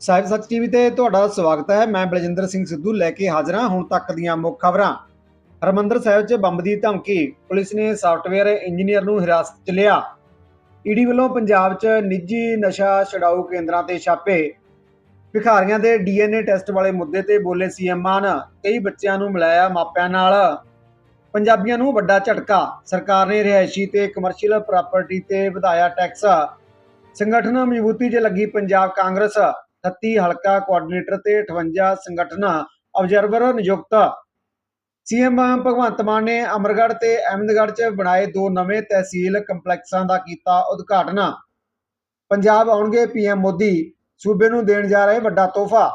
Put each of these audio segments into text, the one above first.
ਸਾਹਿਬ ਸੱਚ ਟੀਵੀ ਤੇ ਤੁਹਾਡਾ ਸਵਾਗਤ ਹੈ। ਮੈਂ ਬਲਜਿੰਦਰ ਸਿੰਘ ਸਿੱਧੂ ਲੈ ਕੇ ਹਾਜ਼ਰ ਹਾਂ। ਹੁਣ ਤੱਕ ਦੀਆਂ ਮੁੱਖ ਖਬਰਾਂ। ਹਰਮੰਦਰ ਸਾਹਿਬ 'ਚ ਬੰਬ ਦੀ ਧਮਕੀ। ਪੁਲਿਸ ਨੇ ਸਾਫਟਵੇਅਰ ਇੰਜੀਨੀਅਰ ਨੂੰ ਹਿਰਾਸਤ 'ਚ ਲਿਆ। ਈਡੀ ਵੱਲੋਂ ਪੰਜਾਬ 'ਚ ਨਿੱਜੀ ਨਸ਼ਾ ਛਡਾਊ ਕੇਂਦਰਾਂ ਤੇ ਛਾਪੇ। ਭਿਖਾਰੀਆਂ ਦੇ ਡੀਐਨਏ ਟੈਸਟ ਵਾਲੇ ਮੁੱਦੇ ਤੇ ਬੋਲੇ ਸੀਐਮ ਮਾਨ। ਕਈ ਬੱਚਿਆਂ ਨੂੰ ਮਿਲਾਇਆ ਮਾਪਿਆਂ ਨਾਲ। ਪੰਜਾਬੀਆਂ ਨੂੰ ਵੱਡਾ ਝਟਕਾ। ਸਰਕਾਰ ਨੇ ਰਿਹਾਇਸ਼ੀ ਤੇ ਕਮਰਸ਼ੀਅਲ ਪ੍ਰਾਪਰਟੀ ਤੇ ਵਧਾਇਆ ਟੈਕਸ ਸੰਗਠਨ ਮਜ਼ਬੂਤੀ 'ਚ ਲੱਗੀ ਪੰਜਾਬ ਕਾਂਗਰਸ। 38 ਹਲਕਾ ਕੋਆਰਡੀਨੇਟਰ ਤੇ 58 ਸੰਗਠਨ ਆਬਜ਼ਰਵਰ ਨਿਯੁਕਤ। ਸੀਐਮ ਭਗਵੰਤ ਮਾਨ ਨੇ ਅਮਰਗੜ੍ਹ ਤੇ ਅਹਿਮਦਗੜ੍ਹ 'ਚ ਬਣਾਏ ਦੋ ਨਵੇਂ ਤਹਿਸੀਲ ਕੰਪਲੈਕਸਾਂ ਦਾ ਕੀਤਾ ਉਦਘਾਟਨ। ਪੰਜਾਬ ਆਉਣਗੇ ਪੀਐਮ ਮੋਦੀ, ਸੂਬੇ ਨੂੰ ਦੇਣ ਜਾ ਰਹੇ ਵੱਡਾ ਤੋਹਫਾ।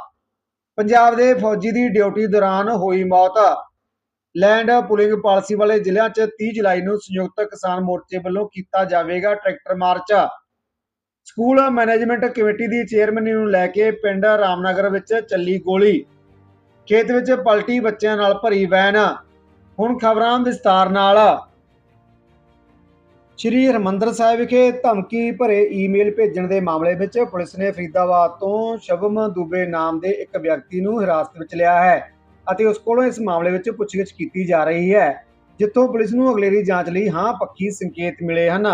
ਪੰਜਾਬ ਦੇ ਫੌਜੀ ਦੀ ਡਿਊਟੀ ਦੌਰਾਨ ਹੋਈ ਮੌਤ। ਲੈਂਡ ਪੁਲਿੰਗ ਪਾਲਿਸੀ ਵਾਲੇ ਜ਼ਿਲ੍ਹਿਆਂ 'ਚ 30 ਜੁਲਾਈ ਨੂੰ ਸੰਯੁਕਤ ਕਿਸਾਨ ਮੋਰਚੇ ਵੱਲੋਂ ਕੀਤਾ ਜਾਵੇਗਾ tractor march. School management committee ਦੀ ਚੇਅਰਮੈਨ ਨੂੰ ਲੈ ਕੇ ਪਿੰਡ ਰਾਮਨਗਰ ਵਿੱਚ ਚੱਲੀ ਗੋਲੀ। ਖੇਤ ਵਿੱਚ ਪਲਟੀ ਬੱਚਿਆਂ ਨਾਲ ਭਰੀ ਵੈਨ। ਹੁਣ ਖਬਰਾਂ ਵਿਸਤਾਰ ਨਾਲ। ਸ਼੍ਰੀ ਹਰਮੰਦਰ ਸਾਹਿਬ ਵਿਖੇ ਧਮਕੀ ਭਰੇ ਈਮੇਲ ਭੇਜਣ ਦੇ ਮਾਮਲੇ ਵਿੱਚ ਪੁਲਿਸ ਨੇ ਫਰੀਦਾਬਾਦ ਤੋਂ ਸ਼ਬਮ ਦੁਬੇ ਨਾਮ ਦੇ ਇੱਕ ਵਿਅਕਤੀ ਨੂੰ ਹਿਰਾਸਤ ਵਿੱਚ ਲਿਆ ਹੈ ਅਤੇ ਉਸ ਕੋਲੋਂ ਇਸ ਮਾਮਲੇ ਵਿੱਚ ਪੁੱਛਗਿੱਛ ਕੀਤੀ ਜਾ ਰਹੀ ਹੈ, ਜਿੱਥੋਂ ਪੁਲਿਸ ਨੂੰ ਅਗਲੇਰੀ ਜਾਂਚ ਲਈ ਹਾਂ ਪੱਖੀ ਸੰਕੇਤ ਮਿਲੇ ਹਨ।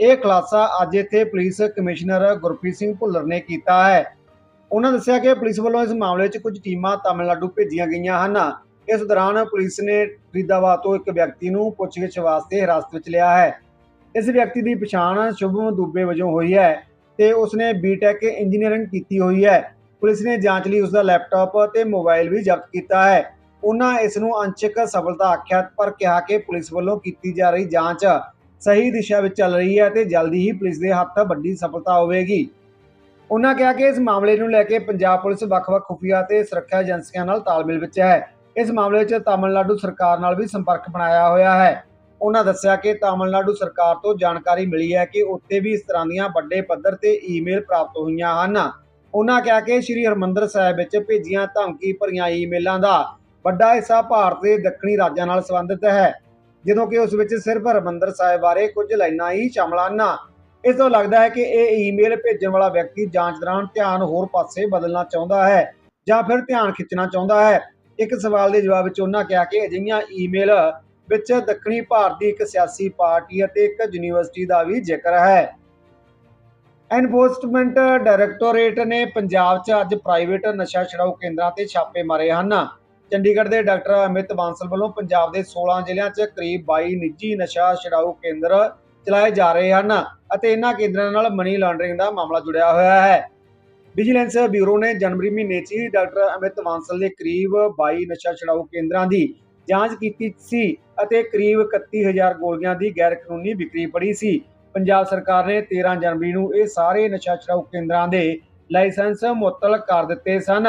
ਇਹ ਖੁਲਾਸਾ ਅੱਜ ਇੱਥੇ ਪੁਲਿਸ ਕਮਿਸ਼ਨਰ ਗੁਰਪ੍ਰੀਤ ਸਿੰਘ ਭੁੱਲਰ ਨੇ ਕੀਤਾ ਹੈ। ਉਹਨਾਂ ਦੱਸਿਆ ਕਿ ਪੁਲਿਸ ਵੱਲੋਂ ਇਸ ਮਾਮਲੇ 'ਚ ਕੁਝ ਟੀਮਾਂ ਤਾਮਿਲਨਾਡੂ ਭੇਜੀਆਂ ਗਈਆਂ ਹਨ। ਇਸ ਦੌਰਾਨ ਪੁਲਿਸ ਨੇ ਫਰੀਦਾਬਾਦ ਤੋਂ ਇੱਕ ਵਿਅਕਤੀ ਨੂੰ ਪੁੱਛਗਿੱਛ ਵਾਸਤੇ ਹਿਰਾਸਤ ਵਿੱਚ ਲਿਆ ਹੈ। ਇਸ ਵਿਅਕਤੀ ਦੀ ਪਛਾਣ ਸ਼ੁਭਮ ਦੁਬੇ ਵਜੋਂ ਹੋਈ ਹੈ ਤੇ ਉਸਨੇ ਬੀਟੈਕ ਇੰਜੀਨੀਅਰਿੰਗ ਕੀਤੀ ਹੋਈ ਹੈ। ਪੁਲਿਸ ਨੇ ਜਾਂਚ ਲਈ ਉਸ ਦਾ ਲੈਪਟਾਪ ਤੇ ਮੋਬਾਈਲ ਵੀ ਜ਼ਬਤ ਕੀਤਾ ਹੈ। ਉਹਨਾਂ ਇਸ ਨੂੰ ਅੰਸ਼ਕ ਸਫਲਤਾ ਆਖਿਆ ਪਰ ਕਿਹਾ ਕਿ ਪੁਲਿਸ ਵੱਲੋਂ ਕੀਤੀ ਜਾ ਰਹੀ ਜਾਂਚ ਸਹੀ ਦਿਸ਼ਾ ਵਿੱਚ ਚੱਲ ਰਹੀ ਹੈ ਤੇ ਜਲਦੀ ਹੀ ਪੁਲਿਸ ਦੇ ਹੱਥ ਵੱਡੀ ਸਫਲਤਾ ਹੋਵੇਗੀ। ਉਹਨਾਂ ਕਿਹਾ ਕਿ ਇਸ ਮਾਮਲੇ ਨੂੰ ਲੈ ਕੇ ਪੰਜਾਬ ਪੁਲਿਸ ਵੱਖ-ਵੱਖ ਖੁਫੀਆ ਤੇ ਸੁਰੱਖਿਆ ਏਜੰਸੀਆਂ ਨਾਲ ਤਾਲਮੇਲ ਵਿੱਚ ਹੈ। ਇਸ ਮਾਮਲੇ ਵਿੱਚ ਤਾਮਿਲਨਾਡੂ ਸਰਕਾਰ ਨਾਲ ਵੀ ਸੰਪਰਕ ਬਣਾਇਆ ਹੋਇਆ ਹੈ। ਉਹਨਾਂ ਦੱਸਿਆ ਕਿ ਤਾਮਿਲਨਾਡੂ ਸਰਕਾਰ ਤੋਂ ਜਾਣਕਾਰੀ ਮਿਲੀ ਹੈ ਕਿ ਉੱਥੇ ਵੀ ਇਸ ਤਰ੍ਹਾਂ ਦੀਆਂ ਵੱਡੇ ਪੱਧਰ ਤੇ ਈਮੇਲ ਪ੍ਰਾਪਤ ਹੋਈਆਂ ਹਨ। ਉਹਨਾਂ ਕਿਹਾ ਕਿ ਸ੍ਰੀ ਹਰਮੰਦਰ ਸਾਹਿਬ ਵਿੱਚ ਭੇਜੀਆਂ ਧਮਕੀ ਭਰੀਆਂ ਈਮੇਲਾਂ ਦਾ ਵੱਡਾ ਹਿੱਸਾ ਭਾਰਤ ਦੇ ਦੱਖਣੀ ਰਾਜਾਂ ਨਾਲ ਸੰਬੰਧਿਤ ਹੈ। ਜਦੋਂ ਕਿ ਉਸ ਵਿੱਚ ਸਿਰਫ ਹਰਮੰਦਰ ਸਾਹਿਬ ਬਾਰੇ ਕੁਝ ਲਾਈਨਾਂ ਹੀ ਸ਼ਾਮਲ ਹਨ। ਇਸ ਤੋਂ ਲੱਗਦਾ ਹੈ ਕਿ ਇਹ ਈਮੇਲ ਭੇਜਣ ਵਾਲਾ ਵਿਅਕਤੀ ਜਾਂਚ ਦੌਰਾਨ ਧਿਆਨ ਹੋਰ ਪਾਸੇ ਬਦਲਣਾ ਚਾਹੁੰਦਾ ਹੈ ਜਾਂ ਫਿਰ ਧਿਆਨ ਖਿੱਚਣਾ ਚਾਹੁੰਦਾ ਹੈ। ਇੱਕ ਸਵਾਲ ਦੇ ਜਵਾਬ ਵਿੱਚ ਉਹਨਾਂ ਕਿਹਾ ਕਿ ਅਜਿਹੀਆਂ ਈਮੇਲ ਵਿੱਚ ਦੱਖਣੀ ਭਾਰਤ ਦੀ ਇੱਕ ਸਿਆਸੀ ਪਾਰਟੀ ਅਤੇ ਇੱਕ ਯੂਨੀਵਰਸਿਟੀ ਦਾ ਵੀ ਜ਼ਿਕਰ ਹੈ। ਐਨਫੋਰਸਮੈਂਟ ਡਾਇਰੈਕਟੋਰੇਟ ਨੇ ਪੰਜਾਬ 'ਚ ਅੱਜ ਪ੍ਰਾਈਵੇਟ ਨਸ਼ਾ ਛਡਾਊ ਕੇਂਦਰਾਂ ਤੇ ਛਾਪੇ ਮਾਰੇ ਹਨ। ਚੰਡੀਗੜ੍ਹ ਦੇ ਡਾਕਟਰ ਅਮਿਤ ਬਾਂਸਲ ਵੱਲੋਂ ਪੰਜਾਬ ਦੇ 16 ਜ਼ਿਲ੍ਹਿਆਂ 'ਚ ਕਰੀਬ 22 ਨਿੱਜੀ ਨਸ਼ਾ ਛਡਾਊ ਕੇਂਦਰ ਚਲਾਏ ਜਾ ਰਹੇ ਹਨ ਅਤੇ ਇਹਨਾਂ ਕੇਂਦਰਾਂ ਨਾਲ ਮਨੀ ਲਾਂਡਰਿੰਗ ਦਾ ਮਾਮਲਾ ਜੁੜਿਆ ਹੋਇਆ ਹੈ। ਵਿਜੀਲੈਂਸ ਬਿਊਰੋ ਨੇ ਜਨਵਰੀ ਮਹੀਨੇ 'ਚ ਹੀ ਡਾਕਟਰ ਅਮਿਤ ਬਾਂਸਲ ਦੇ ਕਰੀਬ 22 ਨਸ਼ਾ ਛਡਾਊ ਕੇਂਦਰਾਂ ਦੀ ਜਾਂਚ ਕੀਤੀ ਸੀ ਅਤੇ ਕਰੀਬ 31000 ਗੋਲੀਆਂ ਦੀ ਗੈਰ ਕਾਨੂੰਨੀ ਵਿਕਰੀ ਫੜੀ ਸੀ। ਪੰਜਾਬ ਸਰਕਾਰ ਨੇ 13 ਜਨਵਰੀ ਨੂੰ ਇਹ ਸਾਰੇ ਨਸ਼ਾ ਛਡਾਊ ਕੇਂਦਰਾਂ ਦੇ ਲਾਇਸੈਂਸ ਮੁਅੱਤਲ ਕਰ ਦਿੱਤੇ ਸਨ।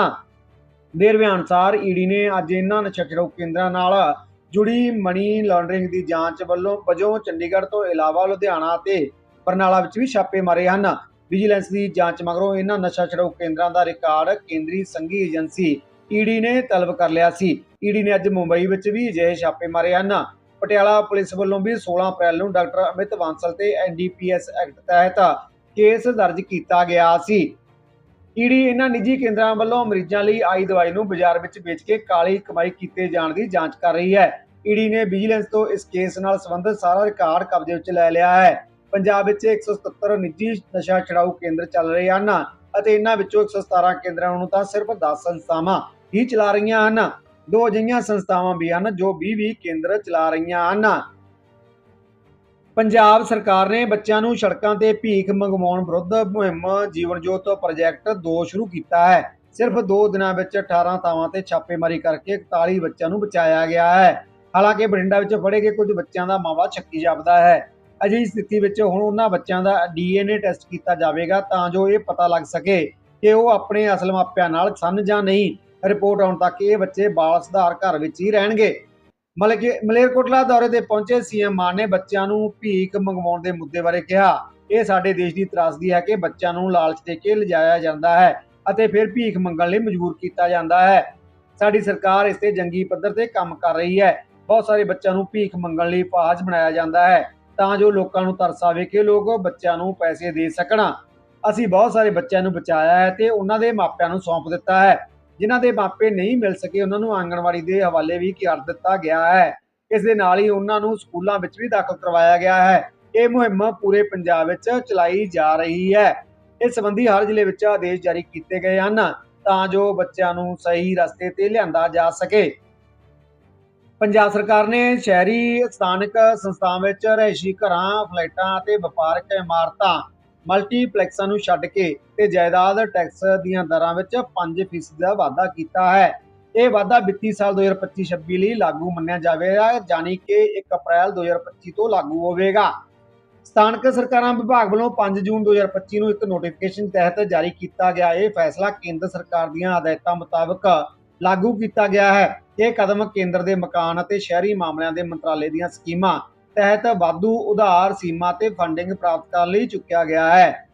ਵੇਰਵੇ ਅਨੁਸਾਰ ਈਡੀ ਨੇ ਅੱਜ ਇਹਨਾਂ ਨਸ਼ਾ ਛਡਾਊ ਕੇਂਦਰਾਂ ਨਾਲ ਜੁੜੀ ਮਨੀ ਲਾਂਡਰਿੰਗ ਦੀ ਜਾਂਚ ਵੱਲੋਂ ਵਜੋਂ ਚੰਡੀਗੜ੍ਹ ਤੋਂ ਇਲਾਵਾ ਲੁਧਿਆਣਾ ਅਤੇ ਬਰਨਾਲਾ ਵਿੱਚ ਵੀ ਛਾਪੇ ਮਾਰੇ ਹਨ। ਵਿਜੀਲੈਂਸ ਦੀ ਜਾਂਚ ਮਗਰੋਂ ਇਹਨਾਂ ਨਸ਼ਾ ਛਡਾਊ ਕੇਂਦਰਾਂ ਦਾ ਰਿਕਾਰਡ ਕੇਂਦਰੀ ਸੰਘੀ ਏਜੰਸੀ ਈਡੀ ਨੇ ਤਲਬ ਕਰ ਲਿਆ ਸੀ। ਈਡੀ ਨੇ ਅੱਜ ਮੁੰਬਈ ਵਿੱਚ ਵੀ ਅਜਿਹੇ ਛਾਪੇ ਮਾਰੇ ਹਨ। ਪਟਿਆਲਾ ਪੁਲਿਸ ਵੱਲੋਂ ਵੀ 16 ਅਪ੍ਰੈਲ ਨੂੰ ਡਾਕਟਰ ਅਮਿਤ ਬਾਂਸਲ ਤੇ ਐਨਡੀਪੀਐਸ ਐਕਟ ਤਹਿਤ ਕੇਸ ਦਰਜ ਕੀਤਾ ਗਿਆ ਸੀ। ਈਡੀ ਇਹਨਾਂ ਨਿੱਜੀ ਕੇਂਦਰਾਂ ਵੱਲੋਂ ਮਰੀਜ਼ਾਂ ਲਈ ਆਈ ਦਵਾਈ ਨੂੰ ਬਾਜ਼ਾਰ ਵਿੱਚ ਵੇਚ ਕੇ ਕਾਲੀ ਕਮਾਈ ਕੀਤੇ ਜਾਣ ਦੀ ਜਾਂਚ ਕਰ ਰਹੀ ਹੈ। ਈਡੀ ਨੇ ਵਿਜੀਲੈਂਸ ਤੋਂ ਇਸ ਕੇਸ ਨਾਲ ਸੰਬੰਧਿਤ ਸਾਰਾ ਰਿਕਾਰਡ ਕਬਜ਼ੇ ਵਿੱਚ ਲੈ ਲਿਆ ਹੈ। ਪੰਜਾਬ ਵਿੱਚ 177 ਨਿੱਜੀ ਨਸ਼ਾ ਛਡਾਊ ਕੇਂਦਰ ਚੱਲ ਰਹੇ ਹਨ ਅਤੇ ਇਹਨਾਂ ਵਿੱਚੋਂ 117 ਕੇਂਦਰਾਂ ਨੂੰ ਤਾਂ ਸਿਰਫ 10 ਸੰਸਥਾਵਾਂ ਹੀ ਚਲਾ ਰਹੀਆਂ ਹਨ। ਦੋ ਅਜਿਹੀਆਂ ਸੰਸਥਾਵਾਂ ਵੀ ਹਨ ਜੋ 20-20 ਕੇਂਦਰ ਚਲਾ ਰਹੀਆਂ ਹਨ। ਪੰਜਾਬ ਸਰਕਾਰ ਨੇ ਬੱਚਿਆਂ ਨੂੰ ਸੜਕਾਂ ਤੇ ਭੀਖ ਮੰਗਵਾਉਣ ਵਿਰੁੱਧ ਮੁਹਿੰਮ ਜੀਵਨ ਜੋਤ ਪ੍ਰੋਜੈਕਟ 2 ਸ਼ੁਰੂ ਕੀਤਾ ਹੈ। ਸਿਰਫ 2 ਦਿਨਾਂ ਵਿੱਚ 18 ਥਾਵਾਂ ਤੇ ਛਾਪੇਮਾਰੀ ਕਰਕੇ 41 ਬੱਚਿਆਂ ਨੂੰ ਬਚਾਇਆ ਗਿਆ ਹੈ। ਹਾਲਾਂਕਿ ਬਠਿੰਡਾ ਵਿੱਚ ਫੜੇ ਗਏ ਕੁਝ ਬੱਚਿਆਂ ਦਾ ਮਾਵਾ ਛੱਕੀ ਜਾਪਦਾ ਹੈ। ਅਜਿਹੀ ਸਥਿਤੀ ਵਿੱਚ ਹੁਣ ਉਹਨਾਂ ਬੱਚਿਆਂ ਦਾ ਡੀਐਨਏ ਟੈਸਟ ਕੀਤਾ ਜਾਵੇਗਾ ਤਾਂ ਜੋ ਇਹ ਪਤਾ ਲੱਗ ਸਕੇ ਕਿ ਉਹ ਆਪਣੇ ਅਸਲ ਮਾਪਿਆਂ ਨਾਲ ਸਨ ਜਾਂ ਨਹੀਂ। ਰਿਪੋਰਟ ਆਉਣ ਤੱਕ ਇਹ ਬੱਚੇ ਬਾਲ ਸੁਧਾਰ ਘਰ ਵਿੱਚ ਹੀ ਰਹਿਣਗੇ। ਮਲੇਰਕੋਟਲਾ ਦੌਰੇ ਤੇ ਪਹੁੰਚੇ ਸੀਐਮ ਮਾਨ ਨੇ ਬੱਚਿਆਂ ਨੂੰ ਭੀਖ ਮੰਗਵਾਉਣ ਦੇ ਮੁੱਦੇ ਬਾਰੇ ਕਿਹਾ। ਇਹ ਸਾਡੇ ਦੇਸ਼ ਦੀ ਤਰਾਸਦੀ ਹੈ ਕਿ ਬੱਚਿਆਂ ਨੂੰ ਲਾਲਚ ਦੇ ਕੇ ਲਿਜਾਇਆ ਜਾਂਦਾ ਹੈ ਅਤੇ ਫਿਰ ਭੀਖ ਮੰਗਣ ਲਈ ਮਜਬੂਰ ਕੀਤਾ ਜਾਂਦਾ ਹੈ। ਸਾਡੀ ਸਰਕਾਰ ਇਸ ਤੇ ਜੰਗੀ ਪੱਧਰ ਤੇ ਕੰਮ ਕਰ ਰਹੀ ਹੈ। ਬਹੁਤ ਸਾਰੇ ਬੱਚਿਆਂ ਨੂੰ ਭੀਖ ਮੰਗਣ ਲਈ ਪਾਜ ਬਣਾਇਆ ਜਾਂਦਾ ਹੈ। ਤਾਂ ਜੋ ਲੋਕਾਂ ਨੂੰ ਤਰਸ ਆਵੇ ਕਿ ਲੋਕ ਬੱਚਿਆਂ ਨੂੰ ਪੈਸੇ ਦੇ ਸਕਣ। ਅਸੀਂ ਬਹੁਤ ਸਾਰੇ ਬੱਚਿਆਂ ਨੂੰ ਬਚਾਇਆ ਹੈ ਤੇ ਉਹਨਾਂ ਦੇ ਮਾਪਿਆਂ ਨੂੰ ਸੌਂਪ ਦਿੱਤਾ ਹੈ। ਜਿਨ੍ਹਾਂ ਦੇ ਮਾਪੇ ਨਹੀਂ ਮਿਲ ਸਕੇ, ਉਹਨਾਂ ਨੂੰ ਆਂਗਣਵਾੜੀ ਦੇ ਹਵਾਲੇ ਵੀ ਕਰ ਦਿੱਤਾ ਗਿਆ ਹੈ। ਇਸ ਦੇ ਨਾਲ ਹੀ ਉਹਨਾਂ ਨੂੰ ਸਕੂਲਾਂ ਵਿੱਚ ਵੀ ਦਾਖਲ ਕਰਵਾਇਆ ਗਿਆ ਹੈ। ਇਹ ਮੁਹਿੰਮ ਪੂਰੇ ਪੰਜਾਬ ਵਿੱਚ ਚਲਾਈ ਜਾ ਰਹੀ ਹੈ। ਇਸ ਸੰਬੰਧੀ ਹਰ ਜ਼ਿਲ੍ਹੇ ਵਿੱਚ ਆਦੇਸ਼ ਜਾਰੀ ਕੀਤੇ ਗਏ ਹਨ ਤਾਂ ਜੋ ਬੱਚਿਆਂ ਨੂੰ ਸਹੀ ਰਸਤੇ ਤੇ ਲਿਆਂਦਾ ਜਾ ਸਕੇ। ਪੰਜਾਬ ਸਰਕਾਰ ਨੇ ਸ਼ਹਿਰੀ ਸਥਾਨਕ ਸੰਸਥਾਵਾਂ ਵਿੱਚ ਰਹਿਸ਼ੀ ਘਰਾਂ, ਫਲੈਟਾਂ ਅਤੇ ਵਪਾਰਕ ਇਮਾਰਤਾਂ ਮਲਟੀਪਲੈਕਸਾਂ ਨੂੰ ਛੱਡ ਕੇ ਤੇ ਜਾਇਦਾਦ ਟੈਕਸ ਦੀਆਂ ਦਰਾਂ ਵਿੱਚ 5% ਦਾ ਵਾਧਾ ਕੀਤਾ ਹੈ। ਇਹ ਵਾਧਾ ਵਿੱਤੀ ਸਾਲ 2025-26 ਲਈ ਲਾਗੂ ਮੰਨਿਆ ਜਾਵੇਗਾ, ਯਾਨੀ ਕਿ 1 ਅਪ੍ਰੈਲ 2025 ਤੋਂ ਲਾਗੂ ਹੋਵੇਗਾ। ਸਥਾਨਕ ਸਰਕਾਰਾਂ ਵਿਭਾਗ ਵੱਲੋਂ 5 ਜੂਨ 2025 ਨੂੰ ਇੱਕ ਨੋਟੀਫਿਕੇਸ਼ਨ ਤਹਿਤ ਜਾਰੀ ਕੀਤਾ ਗਿਆ। ਇਹ ਫੈਸਲਾ ਕੇਂਦਰ ਸਰਕਾਰ ਦੀਆਂ ਹਦਾਇਤਾਂ ਮੁਤਾਬਕ ਲਾਗੂ ਕੀਤਾ ਗਿਆ ਹੈ। ਇਹ ਕਦਮ ਕੇਂਦਰ ਦੇ ਮਕਾਨ ਅਤੇ ਸ਼ਹਿਰੀ ਮਾਮਲਿਆਂ ਦੇ ਮੰਤਰਾਲੇ ਦੀਆਂ ਸਕੀਮਾਂ ਤਹਿਤ ਵਾਧੂ ਉਧਾਰ ਸੀਮਾ ਤੇ ਫੰਡਿੰਗ ਪ੍ਰਾਪਤ ਕਰਨ ਲਈ ਚੁੱਕਿਆ ਗਿਆ ਹੈ।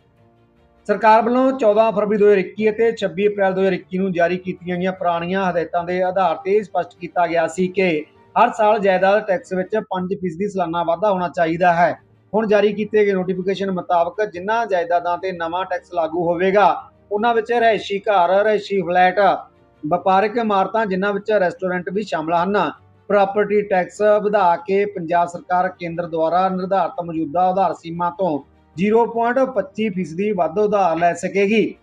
ਸਰਕਾਰ ਵੱਲੋਂ 14 ਫਰਵਰੀ 2021 ਅਤੇ 26 ਅਪ੍ਰੈਲ 2021 ਨੂੰ ਜਾਰੀ ਕੀਤੀਆਂ ਗਈਆਂ ਪੁਰਾਣੀਆਂ ਹਦਾਇਤਾਂ ਦੇ ਆਧਾਰ ਤੇ ਸਪਸ਼ਟ ਕੀਤਾ ਗਿਆ ਸੀ ਕਿ ਹਰ ਸਾਲ ਜਾਇਦਾਦ ਟੈਕਸ ਵਿੱਚ 5% ਸਾਲਾਨਾ ਵਾਧਾ ਹੋਣਾ ਚਾਹੀਦਾ ਹੈ। ਹੁਣ ਜਾਰੀ ਕੀਤੇ ਗਏ ਨੋਟੀਫਿਕੇਸ਼ਨ ਮੁਤਾਬਕ ਜਿਨ੍ਹਾਂ ਜਾਇਦਾਦਾਂ ਤੇ ਨਵਾਂ ਟੈਕਸ ਲਾਗੂ ਹੋਵੇਗਾ, ਉਹਨਾਂ ਵਿੱਚ ਰਹਿਸ਼ੀ ਘਰ ਰਹਿਸ਼ੀ ਫਲੈਟ, ਵਪਾਰਕ ਇਮਾਰਤਾਂ ਜਿਨ੍ਹਾਂ ਵਿੱਚ ਰੈਸਟੋਰੈਂਟ ਵੀ ਸ਼ਾਮਲ ਹਨ ਪ੍ਰਾਪਰਟੀ ਟੈਕਸ ਵਧਾ ਕੇ ਪੰਜਾਬ ਸਰਕਾਰ ਕੇਂਦਰ ਦੁਆਰਾ ਨਿਰਧਾਰਤ ਮੌਜੂਦਾ ਆਧਾਰ ਸੀਮਾ ਤੋਂ 0.25% ਵੱਧ ਉਧਾਰ ਲੈ ਸਕੇਗੀ।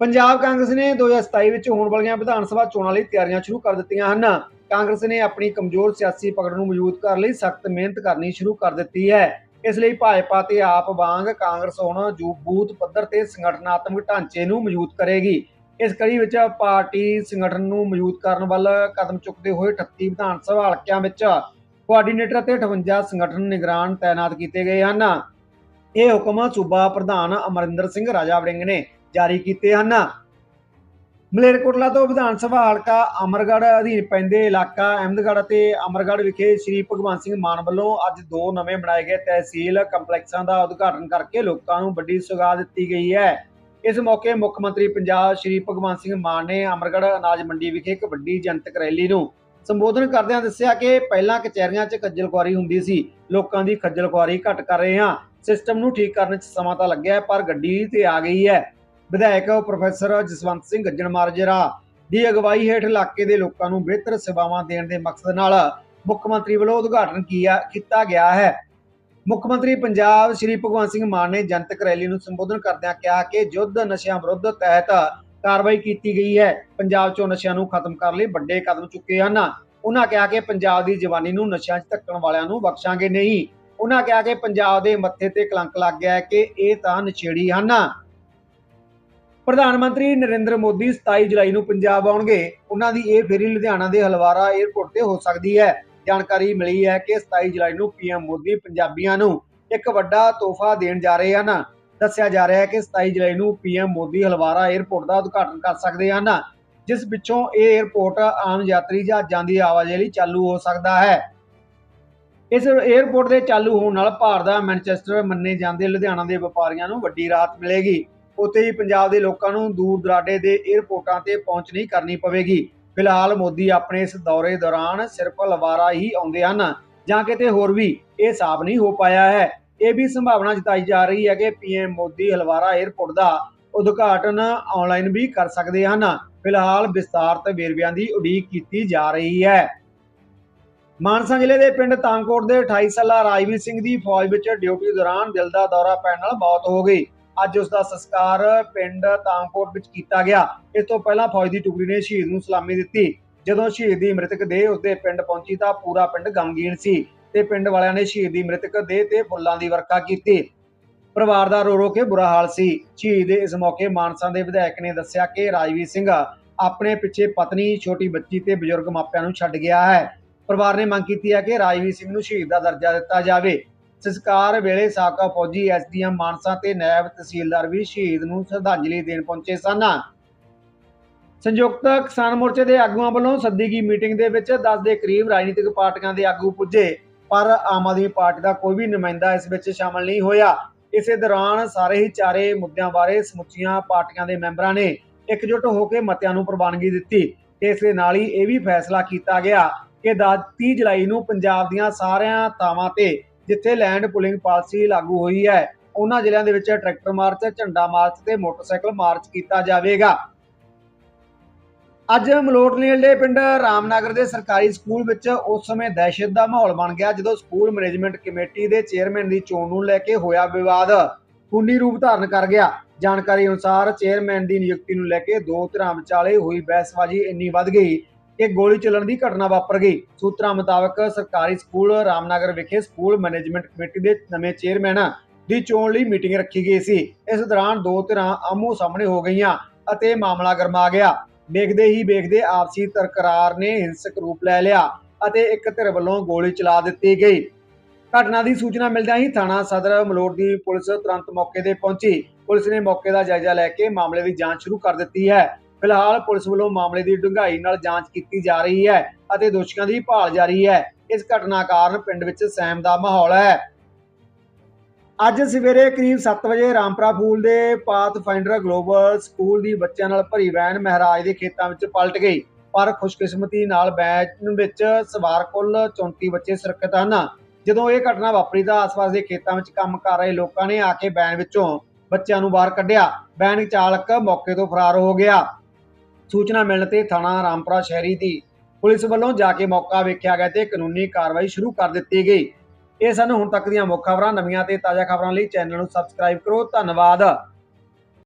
ਪੰਜਾਬ ਕਾਂਗਰਸ ਨੇ 2027 ਵਿੱਚ ਹੋਣ ਵਾਲੀਆਂ ਵਿਧਾਨ ਸਭਾ ਚੋਣਾਂ ਲਈ ਤਿਆਰੀਆਂ ਸ਼ੁਰੂ ਕਰ ਦਿੱਤੀਆਂ ਹਨ। ਕਾਂਗਰਸ ਨੇ ਆਪਣੀ ਕਮਜ਼ੋਰ ਸਿਆਸੀ ਪਕੜ ਨੂੰ ਮਜ਼ਬੂਤ ਕਰਨ ਲਈ ਸਖਤ ਮਿਹਨਤ ਕਰਨੀ ਸ਼ੁਰੂ ਕਰ ਦਿੱਤੀ ਹੈ। ਇਸ ਲਈ ਭਾਜਪਾ ਤੇ ਆਪ ਵਾਂਗ ਕਾਂਗਰਸ ਹੁਣ ਬੂਥ ਪੱਧਰ ਤੇ ਸੰਗਠਨਾਤਮਕ ਢਾਂਚੇ ਨੂੰ ਮਜ਼ਬੂਤ ਕਰੇਗੀ। ਇਸ ਕੜੀ ਵਿੱਚ ਪਾਰਟੀ ਸੰਗਠਨ ਨੂੰ ਮਜ਼ਬੂਤ ਕਰਨ ਵੱਲ ਕਦਮ ਚੁੱਕਦੇ ਹੋਏ 38 ਵਿਧਾਨ ਸਭਾ ਹਲਕਿਆਂ ਵਿੱਚ ਕੋਆਰਡੀਨੇਟਰ ਅਤੇ 58 ਸੰਗਠਨ ਨਿਗਰਾਨ ਤਾਇਨਾਤ ਕੀਤੇ ਗਏ ਹਨ। ਇਹ ਹੁਕਮ ਸੂਬਾ ਪ੍ਰਧਾਨ ਅਮਰਿੰਦਰ ਸਿੰਘ ਰਾਜਾ ਵੜਿੰਗ ਨੇ ਜਾਰੀ ਕੀਤੇ ਹਨ। ਮਲੇਰਕੋਟਲਾ ਤੋਂ ਵਿਧਾਨ ਸਭਾ ਹਲਕਾ ਅਮਰਗੜ੍ਹ ਅਧੀਨ ਪੈਂਦੇ ਇਲਾਕਾ ਅਹਿਮਦਗੜ੍ਹ ਅਤੇ ਅਮਰਗੜ੍ਹ ਵਿਖੇ ਸ੍ਰੀ ਭਗਵੰਤ ਸਿੰਘ ਮਾਨ ਵੱਲੋਂ ਅੱਜ ਦੋ ਨਵੇਂ ਬਣਾਏ ਗਏ ਤਹਿਸੀਲ ਕੰਪਲੈਕਸਾਂ ਦਾ ਉਦਘਾਟਨ ਕਰਕੇ ਲੋਕਾਂ ਨੂੰ ਵੱਡੀ ਸੁਗਾਤ ਦਿੱਤੀ ਗਈ ਹੈ। ਇਸ ਮੌਕੇ ਮੁੱਖ ਮੰਤਰੀ ਪੰਜਾਬ ਸ੍ਰੀ ਭਗਵੰਤ ਸਿੰਘ ਮਾਨ ਨੇ ਅਮਰਗੜ੍ਹ ਅਨਾਜ ਮੰਡੀ ਵਿਖੇ ਇੱਕ ਵੱਡੀ ਜਨਤਕ ਰੈਲੀ ਨੂੰ ਸੰਬੋਧਨ ਕਰਦਿਆਂ ਦੱਸਿਆ ਕਿ ਪਹਿਲਾਂ ਕਚਹਿਰੀਆਂ 'ਚ ਖੱਜਲ ਖੁਆਰੀ ਹੁੰਦੀ ਸੀ, ਲੋਕਾਂ ਦੀ ਖੱਜਲ ਖੁਆਰੀ ਘੱਟ ਕਰ ਰਹੇ ਹਾਂ, ਸਿਸਟਮ ਨੂੰ ਠੀਕ ਕਰਨ 'ਚ ਸਮਾਂ ਤਾਂ ਲੱਗਿਆ ਪਰ ਗੱਡੀ ਤੇ ਆ ਗਈ ਹੈ। ਵਿਧਾਇਕ ਪ੍ਰੋਫੈਸਰ ਜਸਵੰਤ ਸਿੰਘ ਗੱਜਣ ਮਾਰਜਰਾ ਦੀ ਅਗਵਾਈ ਹੇਠ ਇਲਾਕੇ ਦੇ ਲੋਕਾਂ ਨੂੰ ਬਿਹਤਰ ਸੇਵਾਵਾਂ ਦੇਣ ਦੇ ਮਕਸਦ ਨਾਲ ਮੁੱਖ ਮੰਤਰੀ ਵੱਲੋਂ ਉਦਘਾਟਨ ਕੀਤਾ ਗਿਆ ਹੈ। ਮੁੱਖ ਮੰਤਰੀ ਪੰਜਾਬ ਸ਼੍ਰੀ ਭਗਵੰਤ ਸਿੰਘ ਮਾਨ ਨੇ ਜਨਤਕ ਰੈਲੀ ਨੂੰ ਸੰਬੋਧਨ ਕਰਦਿਆਂ ਕਿਹਾ ਕਿ ਯੁੱਧ ਨਸ਼ਿਆਂ ਵਿਰੁੱਧ ਤਹਿਤ ਕਾਰਵਾਈ ਕੀਤੀ ਗਈ ਹੈ। ਪੰਜਾਬ 'ਚੋਂ ਨਸ਼ਿਆਂ ਨੂੰ ਖਤਮ ਕਰਨ ਲਈ ਵੱਡੇ ਕਦਮ ਚੁੱਕੇ ਹਨ। ਉਹਨਾਂ ਕਿਹਾ ਕਿ ਪੰਜਾਬ ਦੀ ਜਵਾਨੀ ਨੂੰ ਨਸ਼ਿਆਂ 'ਚ ਧੱਕਣ ਵਾਲਿਆਂ ਨੂੰ ਬਖਸ਼ਾਂਗੇ ਨਹੀਂ। ਉਹਨਾਂ ਕਿਹਾ ਕਿ ਪੰਜਾਬ ਦੇ ਮੱਥੇ ਤੇ ਕਲੰਕ ਲੱਗ ਗਿਆ ਹੈ ਕਿ ਇਹ ਤਾਂ ਨਸ਼ੇੜੀ ਹਨ। ਪ੍ਰਧਾਨ ਮੰਤਰੀ ਨਰਿੰਦਰ ਮੋਦੀ 27 ਜੁਲਾਈ ਨੂੰ ਪੰਜਾਬ ਆਉਣਗੇ। ਉਹਨਾਂ ਦੀ ਇਹ ਫੇਰੀ ਲੁਧਿਆਣਾ ਦੇ ਹਲਵਾਰਾ 에ਅਰਪੋਰਟ ਤੇ ਹੋ ਸਕਦੀ ਹੈ। ਜਾਣਕਾਰੀ ਮਿਲੀ ਹੈ ਕਿ 27 ਜੁਲਾਈ ਨੂੰ ਪੀਐਮ ਮੋਦੀ ਪੰਜਾਬੀਆਂ ਨੂੰ ਇੱਕ ਵੱਡਾ ਤੋਹਫਾ ਦੇਣ ਜਾ ਰਹੇ ਹਨ। ਦੱਸਿਆ ਜਾ ਰਿਹਾ ਹੈ ਕਿ 27 ਜੁਲਾਈ ਨੂੰ ਪੀਐਮ ਮੋਦੀ ਹਲਵਾਰਾ 에ਅਰਪੋਰਟ ਦਾ ਉਦਘਾਟਨ ਕਰ ਸਕਦੇ ਹਨ, ਜਿਸ ਪਿੱਛੋਂ ਇਹ 에ਅਰਪੋਰਟ ਆਮ ਯਾਤਰੀ ਜਹਾਜ਼ਾਂ ਦੀ ਆਵਾਜਾਈ ਲਈ ਚਾਲੂ ਹੋ ਸਕਦਾ ਹੈ। ਇਸ 에ਅਰਪੋਰਟ ਦੇ ਚਾਲੂ ਹੋਣ ਨਾਲ ਭਾਰਤ ਦਾ ਮੈਨਚੈਸਟਰ ਮੰਨੇ ਜਾਂਦੇ ਲੁਧਿਆਣਾ ਦੇ ਵਪਾਰੀਆਂ ਨੂੰ ਵੱਡੀ ਰਾਹਤ ਮਿਲੇਗੀ। ਉੱਥੇ ਹੀ ਪੰਜਾਬ ਦੇ ਲੋਕਾਂ ਨੂੰ ਦੂਰ ਦਰਾਡੇ ਦੇ 에ਅਰਪੋਰਟਾਂ ਤੇ ਪਹੁੰਚ ਨਹੀਂ ਕਰਨੀ ਪਵੇਗੀ। ਫਿਲਹਾਲ ਮੋਦੀ ਆਪਣੇ ਇਸ ਦੌਰੇ ਦੌਰਾਨ ਸਿਰਫ ਲਵਾਰਾ ਹੀ ਆਉਂਦੇ ਹਨ, ਜਾਂ ਕਿਤੇ ਹੋਰ ਵੀ, ਇਹ ਸਾਫ਼ ਨਹੀਂ ਹੋ ਪਾਇਆ ਹੈ। ਇਹ ਵੀ ਸੰਭਾਵਨਾ ਜਤਾਈ ਜਾ ਰਹੀ ਹੈ ਕਿ ਪੀਐਮ ਮੋਦੀ ਹਲਵਾਰਾ 에ਅਰਪੋਰਟ ਦਾ ਉਦਘਾਟਨ ਆਨਲਾਈਨ ਵੀ ਕਰ ਸਕਦੇ ਹਨ। ਫਿਲਹਾਲ ਵਿਸਤਾਰਤ ਵੇਰਵਿਆਂ ਦੀ ਉਡੀਕ ਕੀਤੀ ਜਾ ਰਹੀ ਹੈ। ਮਾਨਸਾ ਜ਼ਿਲ੍ਹੇ ਦੇ ਪਿੰਡ ਤਾਂਕੋਟ ਦੇ 28 ਸਾਲਾ ਰਾਜਵੀਰ ਸਿੰਘ ਦੀ ਫੌਜ ਵਿੱਚ ਡਿਊਟੀ ਦੌਰਾਨ ਦਿਲ ਦਾ ਦੌਰਾ ਪੈਣ ਨਾਲ ਮੌਤ ਹੋ ਗਈ। ਅੱਜ ਉਸ ਦਾ ਸੰਸਕਾਰ ਪਿੰਡ ਤਾਂਕੋਟ ਵਿੱਚ ਕੀਤਾ ਗਿਆ। ਇਸ ਤੋਂ ਪਹਿਲਾਂ ਫੌਜ ਦੀ ਟੁਕੜੀ ਨੇ ਸ਼ਹੀਦ ਨੂੰ ਸਲਾਮੀ ਦਿੱਤੀ। ਜਦੋਂ ਸ਼ਹੀਦ ਦੀ ਮ੍ਰਿਤਕ ਦੇਹ ਉਸਦੇ ਪਿੰਡ ਪਹੁੰਚੀ ਤਾਂ ਪੂਰਾ ਪਿੰਡ ਗਮਗੀਨ ਸੀ ਤੇ ਪਿੰਡ ਵਾਲਿਆਂ ਨੇ ਸ਼ਹੀਦ ਦੀ ਮ੍ਰਿਤਕ ਦੇਹ ਤੇ ਫੁੱਲਾਂ ਦੀ ਵਰਖਾ ਕੀਤੀ। ਪਰਿਵਾਰ ਦਾ ਰੋ ਰੋ ਕੇ ਬੁਰਾ ਹਾਲ ਸੀ। ਸ਼ਹੀਦ ਦੇ ਇਸ ਮੌਕੇ ਮਾਨਸਾ ਦੇ ਵਿਧਾਇਕ ਨੇ ਦੱਸਿਆ ਕਿ ਰਾਜਵੀਰ ਸਿੰਘ ਆਪਣੇ ਪਿੱਛੇ ਪਤਨੀ, ਛੋਟੀ ਬੱਚੀ ਤੇ ਬਜ਼ੁਰਗ ਮਾਪਿਆਂ ਨੂੰ ਛੱਡ ਗਿਆ ਹੈ। ਪਰਿਵਾਰ ਨੇ ਮੰਗ ਕੀਤੀ ਹੈ ਕਿ ਰਾਜਵੀਰ ਸਿੰਘ ਨੂੰ ਸ਼ਹੀਦ ਦਾ ਦਰਜਾ ਦਿੱਤਾ ਜਾਵੇ। ਸੰਸਕਾਰ ਵੇਲੇ ਸਾਬਕਾ ਫੌਜੀ ਐਸਡੀਐਮ ਮਾਨਸਾ ਤੇ ਨਾਇਬ ਤਹਿਸੀਲਦਾਰ ਵੀ ਸ਼ਹੀਦ ਨੂੰ ਸ਼ਰਧਾਂਜਲੀ ਦੇਣ ਪਹੁੰਚੇ ਸਨ। ਸੰਯੁਕਤ ਕਿਸਾਨ ਮੋਰਚੇ ਦੇ ਆਗੂਆਂ ਵੱਲੋਂ ਸੱਦੀ ਗਈ ਮੀਟਿੰਗ ਦੇ ਵਿੱਚ 10 ਦੇ ਕਰੀਬ ਰਾਜਨੀਤਿਕ ਪਾਰਟੀਆਂ ਦੇ ਆਗੂ ਪੁੱਜੇ, ਪਰ ਆਮ ਆਦਮੀ ਪਾਰਟੀ ਦਾ ਕੋਈ ਵੀ ਨੁਮਾਇੰਦਾ ਇਸ ਵਿੱਚ ਸ਼ਾਮਲ ਨਹੀਂ ਹੋਇਆ। ਇਸੇ ਦੌਰਾਨ ਸਾਰੇ ਹੀ ਚਾਰੇ ਮੁੱਦਿਆਂ ਬਾਰੇ ਸਮੁੱਚੀਆਂ ਪਾਰਟੀਆਂ ਦੇ ਮੈਂਬਰਾਂ ਨੇ ਇਕਜੁੱਟ ਹੋ ਕੇ ਮਤਿਆਂ ਨੂੰ ਪ੍ਰਵਾਨਗੀ ਦਿੱਤੀ ਤੇ ਇਸ ਦੇ ਨਾਲ ਹੀ ਇਹ ਵੀ ਫੈਸਲਾ ਕੀਤਾ ਗਿਆ ਕਿ 30 ਜੁਲਾਈ ਨੂੰ ਪੰਜਾਬ ਦੀਆਂ ਸਾਰਿਆਂ ਥਾਵਾਂ ਤੇ ਜਿੱਥੇ ਲੈਂਡ ਪੁਲਿੰਗ ਪਾਲਿਸੀ ਲਾਗੂ ਹੋਈ ਹੈ, ਉਹਨਾਂ ਜ਼ਿਲ੍ਹਿਆਂ ਦੇ ਵਿੱਚ ਟਰੈਕਟਰ ਮਾਰਚ, ਝੰਡਾ ਮਾਰਚ ਤੇ ਮੋਟਰਸਾਈਕਲ ਮਾਰਚ ਕੀਤਾ ਜਾਵੇਗਾ। ਅੱਜ ਮਲੋਟ ਦੇ ਪਿੰਡ ਰਾਮਨਗਰ ਦੇ ਸਰਕਾਰੀ ਸਕੂਲ ਵਿੱਚ ਉਸ ਸਮੇਂ ਦਹਿਸ਼ਤ ਦਾ ਮਾਹੌਲ ਬਣ ਗਿਆ, ਜਦੋਂ ਸਕੂਲ ਮੈਨੇਜਮੈਂਟ ਕਮੇਟੀ ਦੇ ਚੇਅਰਮੈਨ ਦੀ ਚੋਣ ਨੂੰ ਲੈ ਕੇ ਹੋਇਆ ਵਿਵਾਦ। ਖੂਨੀ ਰੂਪ ਧਾਰਨ ਕਰ ਗਿਆ। ਜਾਣਕਾਰੀ ਅਨੁਸਾਰ ਚੇਅਰਮੈਨ ਦੀ ਨਿਯੁਕਤੀ ਨੂੰ ਲੈ ਕੇ ਦੋ ਧਿਰਾਂ ਵਿਚਾਲੇ ਹੋਈ ਬਹਿਸਬਾਜ਼ੀ ਇੰਨੀ ਵੱਧ ਗਈ ਕਿ ਗੋਲੀ ਚੱਲਣ ਦੀ ਘਟਨਾ ਵਾਪਰ ਗਈ। ਸੂਤਰਾਂ ਮੁਤਾਬਕ ਸਰਕਾਰੀ ਸਕੂਲ ਰਾਮਨਗਰ ਵਿਖੇ ਸਕੂਲ ਮੈਨੇਜਮੈਂਟ ਕਮੇਟੀ ਦੇ ਨਵੇਂ ਚੇਅਰਮੈਨ ਦੀ ਚੋਣ ਲਈ ਮੀਟਿੰਗ ਰੱਖੀ ਗਈ ਸੀ। ਇਸ ਦੌਰਾਨ ਦੋ ਧਿਰਾਂ ਆਮੋ ਸਾਹਮਣੇ ਹੋ ਗਈਆਂ ਅਤੇ ਮਾਮਲਾ ਗਰਮਾ ਗਿਆ। ਵੇਖਦੇ ਹੀ ਵੇਖਦੇ ਆਪਸੀ ਤਕਰਾਰ ਨੇ ਹਿੰਸਕ ਰੂਪ ਲੈ ਲਿਆ ਅਤੇ ਇੱਕ ਧਿਰ ਵੱਲੋਂ ਗੋਲੀ ਚਲਾ ਦਿੱਤੀ ਗਈ। ਘਟਨਾ ਦੀ ਸੂਚਨਾ ਮਿਲਦਿਆਂ ਹੀ ਥਾਣਾ ਸਦਰ ਮਲੋਟ ਦੀ ਪੁਲਿਸ ਤੁਰੰਤ ਮੌਕੇ ਤੇ ਪਹੁੰਚੀ। ਪੁਲਿਸ ਨੇ ਮੌਕੇ ਦਾ ਜਾਇਜ਼ਾ ਲੈ ਕੇ ਮਾਮਲੇ ਦੀ ਜਾਂਚ ਸ਼ੁਰੂ ਕਰ ਦਿੱਤੀ ਹੈ। ਫਿਲਹਾਲ ਪੁਲਿਸ ਵੱਲੋਂ ਮਾਮਲੇ ਦੀ ਡੂੰਘਾਈ ਨਾਲ ਜਾਂਚ ਕੀਤੀ ਜਾ ਰਹੀ ਹੈ ਅਤੇ ਦੋਸ਼ੀਆਂ ਦੀ ਭਾਲ ਜਾਰੀ ਹੈ। ਇਸ ਘਟਨਾ ਕਾਰਨ ਪਿੰਡ ਵਿੱਚ ਸਹਿਮ ਦਾ ਮਾਹੌਲ ਹੈ। ਅੱਜ ਸਵੇਰੇ ਕਰੀਬ 7 ਵਜੇ ਰਾਮਪੁਰਾ ਫੂਲ ਦੇ ਪਾਥ ਗਲੋਬਲ ਸਕੂਲ ਦੀ ਬੱਚਿਆਂ ਨਾਲ ਭਰੀ ਵੈਨ ਮਹਾਰਾਜ ਦੇ ਖੇਤਾਂ ਵਿੱਚ ਪਲਟ ਗਈ। ਪਰ ਖੁਸ਼ਕਿਸਮਤੀ ਨਾਲ ਵੈਨ ਵਿੱਚ ਸਵਾਰ ਕੁੱਲ 34 ਬੱਚੇ ਸੁਰੱਖਿਅਤ ਹਨ। ਜਦੋਂ ਇਹ ਘਟਨਾ ਵਾਪਰੀ ਤਾਂ ਆਸ-ਪਾਸ ਦੇ ਖੇਤਾਂ ਵਿੱਚ ਕੰਮ ਕਰ ਰਹੇ ਲੋਕਾਂ ਨੇ ਆ ਕੇ ਵੈਨ ਵਿੱਚੋਂ ਬੱਚਿਆਂ ਨੂੰ ਬਾਹਰ ਕੱਢਿਆ। ਵੈਨ ਚਾਲਕ ਮੌਕੇ ਤੋਂ ਫਰਾਰ ਹੋ ਗਿਆ। ਸੂਚਨਾ ਮਿਲਣ ਤੇ ਥਾਣਾ ਰਾਮਪੁਰਾ ਸ਼ਹਿਰੀ ਦੀ ਪੁਲਿਸ ਵੱਲੋਂ ਜਾ ਕੇ ਮੌਕਾ ਵੇਖਿਆ ਗਿਆ ਤੇ ਕਾਨੂੰਨੀ ਕਾਰਵਾਈ ਸ਼ੁਰੂ ਕਰ ਦਿੱਤੀ ਗਈ। ਇਹ ਸਨ ਹੁਣ ਤੱਕ ਦੀਆਂ ਮੁੱਖ ਖਬਰਾਂ। ਨਵੀਆਂ ਤੇ ਤਾਜ਼ਾ ਖਬਰਾਂ ਲਈ ਚੈਨਲ ਨੂੰ ਸਬਸਕ੍ਰਾਈਬ ਕਰੋ। ਧੰਨਵਾਦ।